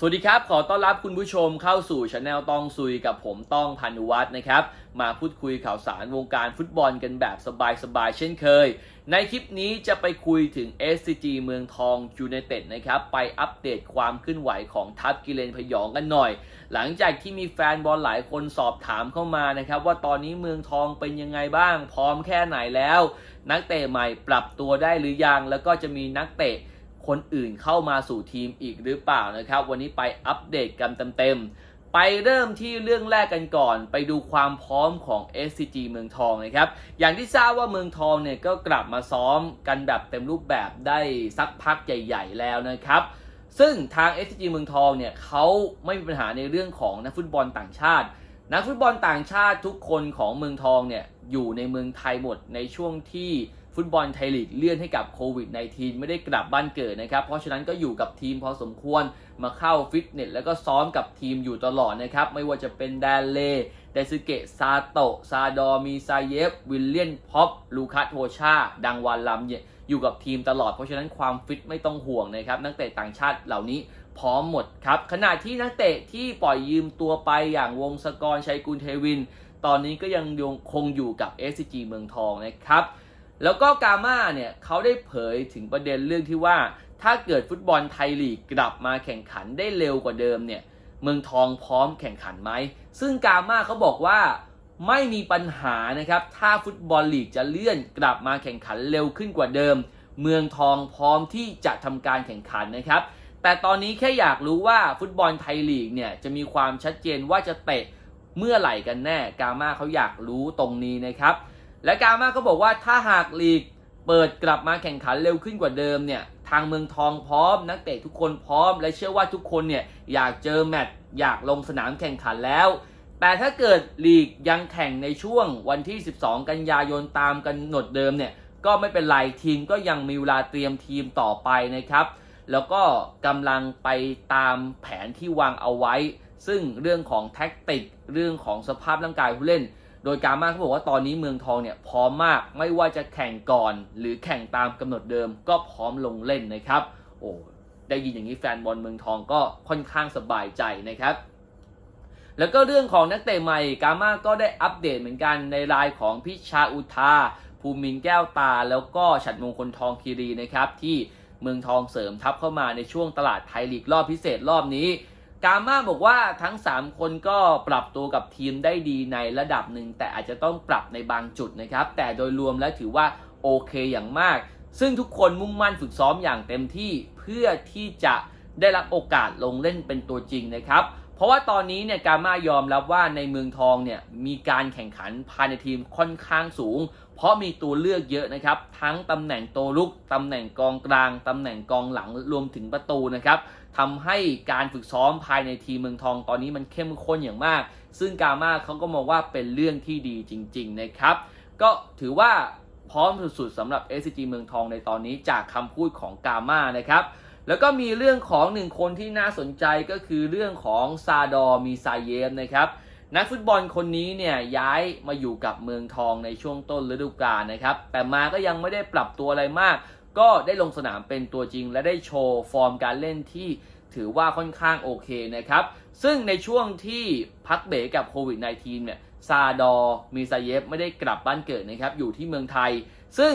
สวัสดีครับ ขอต้อนรับคุณผู้ชมเข้าสู่ช anel ต้องซุยกับผมต้องพันุวัฒน์นะครับ มาพูดคุยข่าวสารวงการฟุตบอลกันแบบสบายๆ เช่นเคย ในคลิปนี้จะไปคุยถึง SCG เมืองทองยูไนเต็ดนะครับ ไปอัปเดตความเคลื่อนไหวของทัพกิเลนพยองกันหน่อย หลังจากที่มีแฟนบอลหลายคนสอบถามเข้ามานะครับ ว่าตอนนี้เมืองทองเป็นยังไงบ้าง พร้อมแค่ไหนแล้ว นักเตะใหม่ปรับตัวได้หรือยังแล้วก็จะมีนักเตะ คนอื่นเข้ามาสู่ทีมอีกหรือเปล่านะครับ วันนี้ไปอัปเดตกันเต็มๆ ไปเริ่มที่เรื่องแรกกันก่อน ไปดูความพร้อมของ SCG เมืองทองนะครับ อย่างที่ทราบว่าเมืองทองเนี่ยก็กลับมาซ้อมกันแบบเต็มรูปแบบได้สักพักใหญ่ ๆ แล้วนะครับซึ่งทาง SCG เมืองทองเนี่ยเขาไม่มีปัญหาในเรื่องของนักฟุตบอลต่างชาติ นักฟุตบอลต่างชาติทุกคนของเมืองทองเนี่ยอยู่ในเมืองไทยหมดในช่วงที่ ฟุตบอลไทยลีกเลื่อนให้กับโควิด -19 ไม่ได้กลับบ้านเกิดนะครับ เพราะฉะนั้นก็อยู่กับทีมพอสมควรมาเข้าฟิตเนสแล้วก็ซ้อมกับทีมอยู่ตลอดนะครับ ไม่ว่าจะเป็นแดนเล่ไดซึเกะซาโตะซาดอมีซาเยฟ วิลเลียนพ็อปลูคัสโฮชา ดังวันลำเนี่ยอยู่กับทีมตลอด เพราะฉะนั้นความฟิตไม่ต้องห่วงนะครับ นักเตะต่างชาติเหล่านี้พร้อมหมดครับ ขณะที่นักเตะที่ปล่อยยืมตัวไปอย่างวงศกรชัยกุลเทวิน ตอนนี้ก็ยังคงอยู่กับ SCG เมืองทองนะครับ แล้วก็กาม่าเนี่ยเขาได้เผยถึงประเด็นเรื่องที่ว่า ถ้าเกิดฟุตบอลไทยลีกกลับมาแข่งขันได้เร็วกว่าเดิมเนี่ยเมืองทองพร้อมแข่งขันไหม ซึ่งกาม่าเขาบอกว่าไม่มีปัญหานะครับ ถ้าฟุตบอลลีกจะเลื่อนกลับมาแข่งขันเร็วขึ้นกว่าเดิม เมืองทองพร้อมที่จะทำการแข่งขันนะครับ แต่ตอนนี้แค่อยากรู้ว่าฟุตบอลไทยลีกเนี่ยจะมีความชัดเจนว่าจะเตะเมื่อไหร่กันแน่ กาม่าเขาอยากรู้ตรงนี้นะครับ และกามาก็บอกว่าถ้าหากลีกเปิดกลับมาแข่งขันเร็วขึ้นกว่าเดิมเนี่ยทางเมืองทองพร้อม นักเตะทุกคนพร้อม และเชื่อว่าทุกคนเนี่ยอยากเจอแมตช์อยากลงสนามแข่งขันแล้ว แต่ถ้าเกิดลีกยังแข่งในช่วงวันที่ 12 กันยายนตามกำหนดเดิมเนี่ยก็ไม่เป็นไรทีมก็ยังมีเวลาเตรียมทีมต่อไปนะครับ แล้วก็กำลังไปตามแผนที่วางเอาไว้ ซึ่งเรื่องของแท็กติก เรื่องของสภาพร่างกายผู้เล่น ดยการมาเขาบอกว่าตอนนี้เมืองทองเนี่ยพร้อมมากไม่ว่าจะแข่งก่อน หรือแข่งตามกำหนดเดิมก็พร้อมลงเล่นนะครับ โอ้ได้ยินอย่างนี้แฟนบอลเมืองทองก็ค่อนข้างสบายใจนะครับ แล้วก็เรื่องของนักเตะใหม่กามาก็ได้อัปเดตเหมือนกันในรายของพิชาอุทาภูมินแก้วตา แล้วก็ฉัดมงคลทองคีรีนะครับที่เมืองทองเสริมทัพเข้ามาในช่วงตลาดไทยลีกรอบพิเศษรอบนี้ กาม่าบอกว่าทั้ง 3 คนก็ปรับตัวกับทีมได้ดีในระดับหนึ่ง แต่อาจจะต้องปรับในบางจุดนะครับ แต่โดยรวมแล้วถือว่าโอเคอย่างมาก ซึ่งทุกคนมุ่งมั่นฝึกซ้อมอย่างเต็มที่เพื่อที่จะได้รับโอกาสลงเล่นเป็นตัวจริงนะครับ เพราะว่าตอนนี้เนี่ยกาม่ายอมรับว่าในเมืองทองเนี่ยมีการแข่งขันภายในทีมค่อนข้างสูง เพราะมีตัวเลือกเยอะนะครับ ทั้งตำแหน่งตัวลุกตำแหน่งกองกลางตำแหน่งกองหลังรวมถึงประตูนะครับ ทำให้การฝึกซ้อมภายในทีมเมืองทองตอนนี้มันเข้มข้นอย่างมาก ซึ่งกาม่าเขาก็มองว่าเป็นเรื่องที่ดีจริง ๆ นะครับ ก็ถือว่าพร้อมสุดๆสำหรับ SCG เมืองทองในตอนนี้จากคำพูดของกาม่านะครับ แล้วก็มีเรื่องของหนึ่งคนที่น่าสนใจก็คือเรื่องของซาดอมีซาเยฟนะครับนักฟุตบอลคนนี้เนี่ยย้ายมาอยู่กับเมืองทองในช่วงต้นฤดูกาลนะครับ แต่มาก็ยังไม่ได้ปรับตัวอะไรมาก ก็ได้ลงสนามเป็นตัวจริง และได้โชว์ฟอร์มการเล่นที่ถือว่าค่อนข้างโอเคนะครับ ซึ่งในช่วงที่พักเบรกกับโควิด -19 เนี่ยซาดอมีซาเยฟไม่ได้กลับบ้านเกิดนะครับ อยู่ที่เมืองไทย ซึ่ง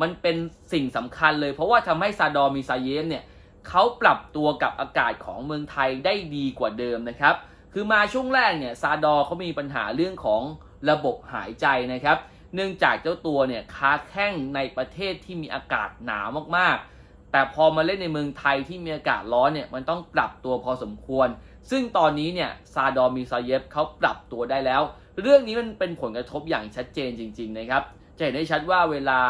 มันเป็นสิ่งสำคัญเลย เพราะว่าทำให้ซาดอมีซาเยฟเนี่ยเขาปรับตัวกับอากาศของเมืองไทยได้ดีกว่าเดิมนะครับ คือมาช่วงแรกเนี่ยซาดอเขามีปัญหาเรื่องของระบบหายใจนะครับ เนื่องจากเจ้าตัวเนี่ยค้าแข้งในประเทศที่มีอากาศหนาวมากๆ แต่พอมาเล่นในเมืองไทยที่มีอากาศร้อนเนี่ยมันต้องปรับตัวพอสมควร ซึ่งตอนนี้เนี่ยซาดอมีซาเยฟเขาปรับตัวได้แล้ว เรื่องนี้มันเป็นผลกระทบอย่างชัดเจนจริง ๆ นะครับ จะเห็นได้ชัดว่าเวลา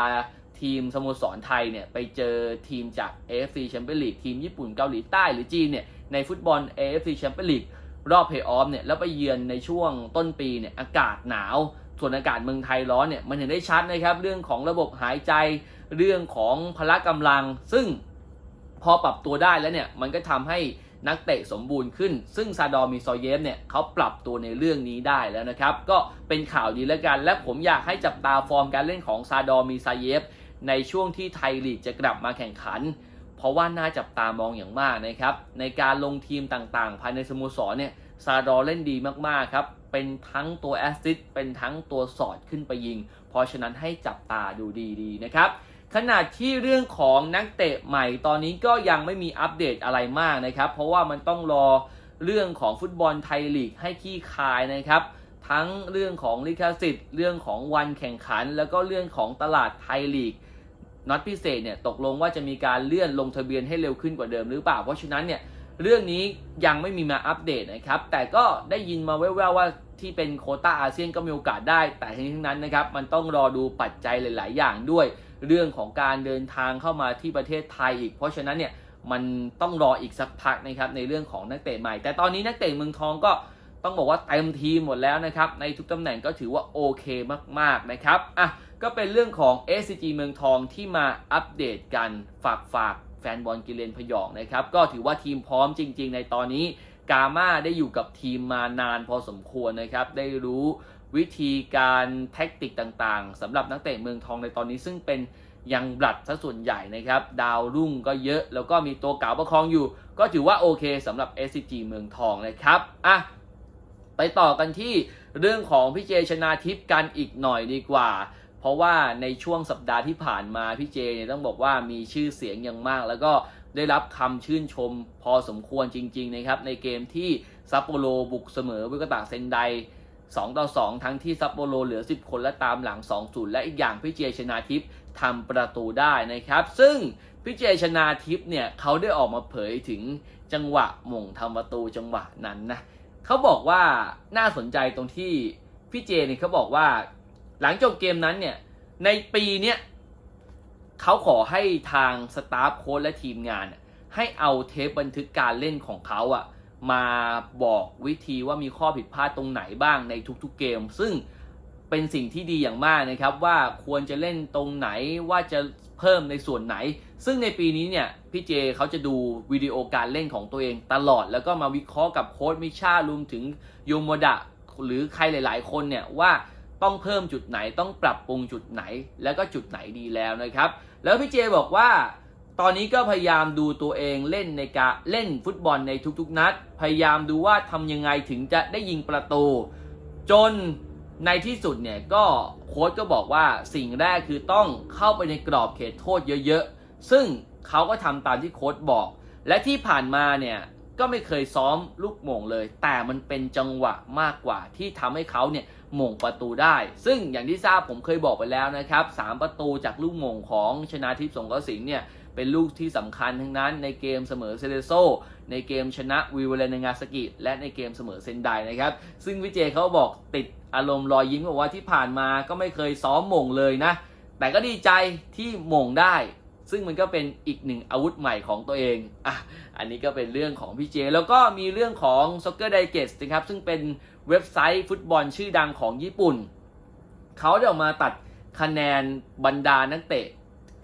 ทีมสโมสรไทยเนี่ยไปเจอทีมจาก AFC Champions League ทีมญี่ปุ่นเกาหลีใต้หรือจีนเนี่ยในฟุตบอล AFC Champions League รอบเพย์ออฟเนี่ยแล้วไปเยือนในช่วงต้นปีเนี่ยอากาศหนาว ส่วนอากาศเมืองไทยร้อนเนี่ยมันเห็นได้ชัดนะครับ เรื่องของระบบหายใจเรื่องของพละกำลัง ซึ่งพอปรับตัวได้แล้วเนี่ยมันก็ทำให้นักเตะสมบูรณ์ขึ้น ซึ่งซาดอมีซอเยฟเนี่ยเขาปรับตัวในเรื่องนี้ได้แล้วนะครับ ก็เป็นข่าวดีแล้วกัน และผมอยากให้จับตาฟอร์มการเล่นของซาดอมีซาเยฟในช่วงที่ไทยลีกจะกลับมาแข่งขัน เพราะว่าน่าจับตามองอย่างมากนะครับ ในการลงทีมต่างๆ ภายในสโมสรเนี่ยซาดอเล่นดีมากๆครับ เป็นทั้งตัวแอสซิสเป็นทั้งตัวสอดขึ้นไปยิง เพราะฉะนั้นให้จับตาดูดีๆนะครับขณะที่เรื่องของนักเตะใหม่ตอนนี้ก็ยังไม่มีอัปเดตอะไรมากนะครับ เพราะว่ามันต้องรอเรื่องของฟุตบอลไทยลีกให้ขี้คายนะครับ ทั้งเรื่องของลิขสิทธิ์เรื่องของวันแข่งขัน แล้วก็เรื่องของตลาดไทยลีกน็อตพิเศษเนี่ยตกลงว่าจะมีการเลื่อนลงทะเบียนให้เร็วขึ้นกว่าเดิมหรือเปล่า เพราะฉะนั้นเนี่ย เรื่องนี้ยังไม่มีมาอัปเดตนะครับ แต่ก็ได้ยินมาแว่วๆว่าที่เป็นโคต้าอาเซียนก็มีโอกาสได้ แต่ทั้งนี้ทั้งนั้นนะครับ มันต้องรอดูปัจจัยหลาย ๆ อย่างด้วย เรื่องของการเดินทางเข้ามาที่ประเทศไทยอีก เพราะฉะนั้นเนี่ยมันต้องรออีกสักพักนะครับในเรื่องของนักเตะใหม่ แต่ตอนนี้นักเตะเมืองทองก็ต้องบอกว่าเต็มทีมหมดแล้วนะครับ ในทุกตำแหน่งก็ถือว่าโอเคมากๆนะครับอะก็เป็นเรื่องของ SCG เมืองทองที่มาอัปเดตกันฝากฝาก แฟนบอลกิเลนพยองนะครับ ก็ถือว่าทีมพร้อมจริง ๆ ในตอนนี้กาม่าได้อยู่กับทีมมานานพอสมควรนะครับ ได้รู้วิธีการแท็กติกต่างๆสำหรับนักเตะเมืองทองในตอนนี้ซึ่งเป็นยังบลัดซะส่วนใหญ่นะครับ ดาวรุ่งก็เยอะ แล้วก็มีตัวเก่าประคองอยู่ ก็ถือว่าโอเคสำหรับ SCG เมืองทองนะครับอะไปต่อกันที่เรื่องของพี่เจชนาทิพย์กันอีกหน่อยดีกว่า เพราะว่าในช่วงสัปดาห์ที่ผ่านมาพี่เจเนี่ยต้องบอกว่ามีชื่อเสียงอย่างมาก แล้วก็ได้รับคำชื่นชมพอสมควรจริง ๆ นะครับ ในเกมที่ซัปโปโรบุกเสมอวิกตาเซนได2 ต่อ 2 ทั้งที่ซัปโปโรเหลือ 10 คนและตามหลัง 2-0 และอีกอย่างพี่เจชนาทิพย์ทำประตูได้นะครับ ซึ่งพี่เจชนาทิพย์เนี่ยเขาได้ออกมาเผยถึงจังหวะหม่งทำประตูจังหวะนั้นนะเขาบอกว่าน่าสนใจตรงที่พี่เจเนี่ยเขาบอกว่า หลังจบเกมนั้นเนี่ย ในปีเนี้ยเขาขอให้ทางสตาฟโค้ชและทีมงาน ให้เอาเทปบันทึกการเล่นของเขาอะมาบอกวิธีว่ามีข้อผิดพลาดตรงไหนบ้างในทุกๆเกม ซึ่งเป็นสิ่งที่ดีอย่างมากนะครับว่าควรจะเล่นตรงไหนว่าจะเพิ่มในส่วนไหน ซึ่งในปีนี้เนี่ยพี่เจเขาจะดูวิดีโอการเล่นของตัวเองตลอด แล้วก็มาวิเคราะห์กับโค้ชมิชารวมถึงโยโมดะหรือใครหลาย ๆ คนเนี่ยว่า ต้องเพิ่มจุดไหนต้องปรับปรุงจุดไหน แล้วก็จุดไหนดีแล้วนะครับ แล้วพี่เจบอกว่า ตอนนี้ก็พยายามดูตัวเองเล่นในการเล่นฟุตบอลในทุกๆนัด พยายามดูว่าทำยังไงถึงจะได้ยิงประตู จนในที่สุดเนี่ยก็โค้ชก็บอกว่าสิ่งแรกคือต้องเข้าไปในกรอบเขตโทษเยอะๆ ซึ่งเขาก็ทำตามที่โค้ชบอก และที่ผ่านมาเนี่ยก็ไม่เคยซ้อมลูกหม่งเลย แต่มันเป็นจังหวะมากกว่าที่ทำให้เขาเนี่ย หม่งประตูได้ ซึ่งอย่างที่ทราบผมเคยบอกไปแล้วนะครับสามประตูจากลูกหม่งของชนาทิพย์สงกระสินเนี่ยเป็นลูกที่สำคัญทั้งนั้นในเกมเสมอเซเลโซ ในเกมชนะวิวเลนงาสกิ และในเกมเสมอเซนไดนะครับ ซึ่งวิเจเขาบอกติดอารมณ์รอยยิ้มบอกว่าที่ผ่านมาก็ไม่เคยซ้อมหม่งเลยนะ แต่ก็ดีใจที่หม่งได้ ซึ่งมันก็เป็นอีกหนึ่งอาวุธใหม่ของตัวเองอะอันนี้ก็เป็นเรื่องของพี่เจ แล้วก็มีเรื่องของ Soccer Digest นะครับซึ่งเป็นเว็บไซต์ฟุตบอลชื่อดังของญี่ปุ่น เขาได้ออกมาตัดคะแนนบรรดานักเตะ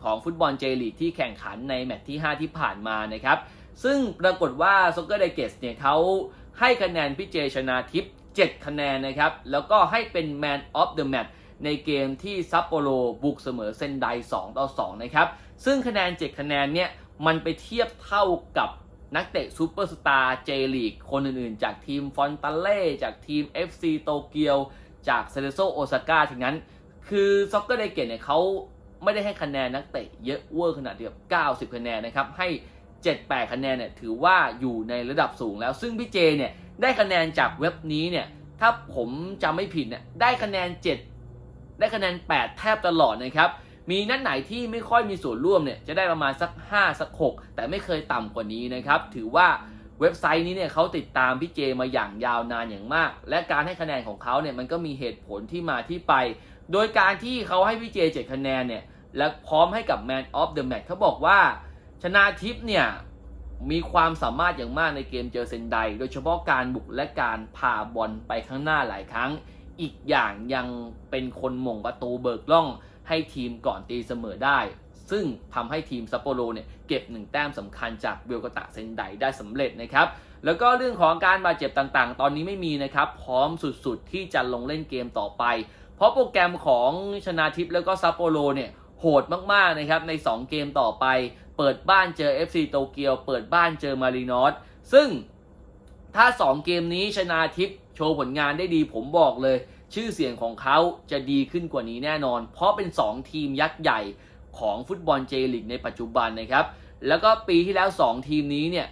ของฟุตบอลเจลีกที่แข่งขันในแมตช์ที่ 5 ที่ผ่านมานะครับ ซึ่งปรากฏว่า Soccer Digest เนี่ยเขาให้คะแนนพี่เจชนาทิพย์7คะแนนนะครับ แล้วก็ให้เป็น Man of the Match ในเกมที่ซัปโปโรบุกเสมอเซนได2ต่อ2นะครับ ซึ่งคะแนน 7 คะแนนเนี่ยมันไปเทียบเท่ากับนักเตะซูเปอร์สตาร์เจลีกคนอื่นๆ จากทีมฟอนตาเล่จากทีม FC โตเกียว จากเซเลโซโอซาก้าถึงนั้น คือซ็อกเกอร์ไดเกตเนี่ยเขาไม่ได้ให้คะแนนนักเตะเยอะเวอร์ขนาดเดียว90 คะแนนนะครับ ให้ 7-8 คะแนนเนี่ยถือว่าอยู่ในระดับสูงแล้ว ซึ่งพี่เจเนี่ยได้คะแนนจากเว็บนี้เนี่ยถ้าผมจำไม่ผิดเนี่ยได้คะแนน7 ได้คะแนน 8 แทบตลอดนะครับมีนัดไหนที่ไม่ค่อยมีส่วนร่วมเนี่ยจะได้ประมาณสัก 5 สัก 6 แต่ไม่เคยต่ำกว่านี้นะครับถือว่าเว็บไซต์นี้เนี่ยเขาติดตามพี่เจมาอย่างยาวนานอย่างมาก และการให้คะแนนของเขาเนี่ยมันก็มีเหตุผลที่มาที่ไป โดยการที่เขาให้พี่เจเจตคะแนนเนี่ยและพร้อมให้กับ Man of the Match เขาบอกว่าชนาทิพย์เนี่ยมีความสามารถอย่างมากในเกมเจอเซนได โดยเฉพาะการบุกและการพาบอลไปข้างหน้าหลายครั้ง อีกอย่างยังเป็นคนหม่งประตูเบิกล่องให้ทีมก่อนตีเสมอได้ ซึ่งทำให้ทีมซัปโปโรเนี่ยเก็บหนึ่งแต้มสำคัญจากเบลกตะเซนไดได้สำเร็จนะครับ แล้วก็เรื่องของการบาดเจ็บต่างๆ ตอนนี้ไม่มีนะครับ พร้อมสุดๆ ที่จะลงเล่นเกมต่อไป เพราะโปรแกรมของชนาทิพย์แล้วก็ซัปโปโรเนี่ยโหดมากๆนะครับใน 2 เกมต่อไป เปิดบ้านเจอ FC โตเกียว เปิดบ้านเจอมารีนอสซึ่งถ้า 2 เกมนี้ชนาทิพย์ โชว์ผลงานได้ดีผมบอกเลย ชื่อเสียงของเขาจะดีขึ้นกว่านี้แน่นอน เพราะเป็น 2 ทีมยักษ์ใหญ่ของฟุตบอลเจลิกในปัจจุบันนะครับ แล้วก็ปีที่แล้ว 2 ทีมนี้เนี่ย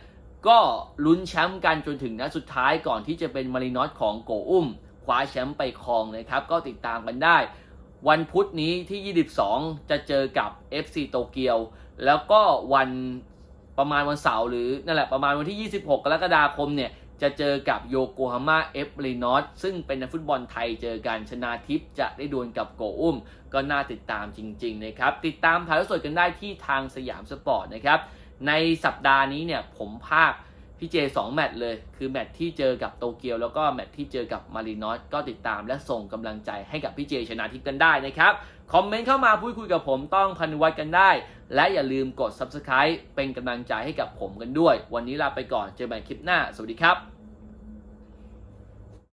ก็ลุ้นแชมป์กันจนถึงนัดสุดท้ายก่อนที่จะเป็นมารีนอสของโกอุ้มคว้าแชมป์ไปครองนะครับ ก็ติดตามกันได้ วันพุธนี้ที่ 22 จะเจอกับ FC โตเกียว แล้วก็วันประมาณวันเสาร์หรือนั่นแหละประมาณวันที่ 26 กรกฎาคมเนี่ย จะเจอกับโยโกฮาม่าเอฟรีนอสซึ่งเป็นนักฟุตบอลไทยเจอกันชนาทิพย์จะได้ดวลกับโกอุ้ม ก็น่าติดตามจริงๆนะครับ ติดตามถ่ายทอดสดกันได้ที่ทางสยามสปอร์ตนะครับ ในสัปดาห์นี้เนี่ยผมภาคพี่เจสองแมตช์เลย คือแมตช์ที่เจอกับโตเกียวแล้วก็แมตช์ที่เจอกับมารีนอสก็ติดตามและส่งกำลังใจให้กับพี่เจชนาทิพย์กันได้นะครับ คอมเมนต์เข้ามาพูดคุยกับผมต้องพันวัตกันได้ และอย่าลืมกด subscribe เป็นกำลังใจให้กับผมกันด้วย วันนี้ลาไปก่อนเจอกันใหม่คลิปหน้า สวัสดีครับ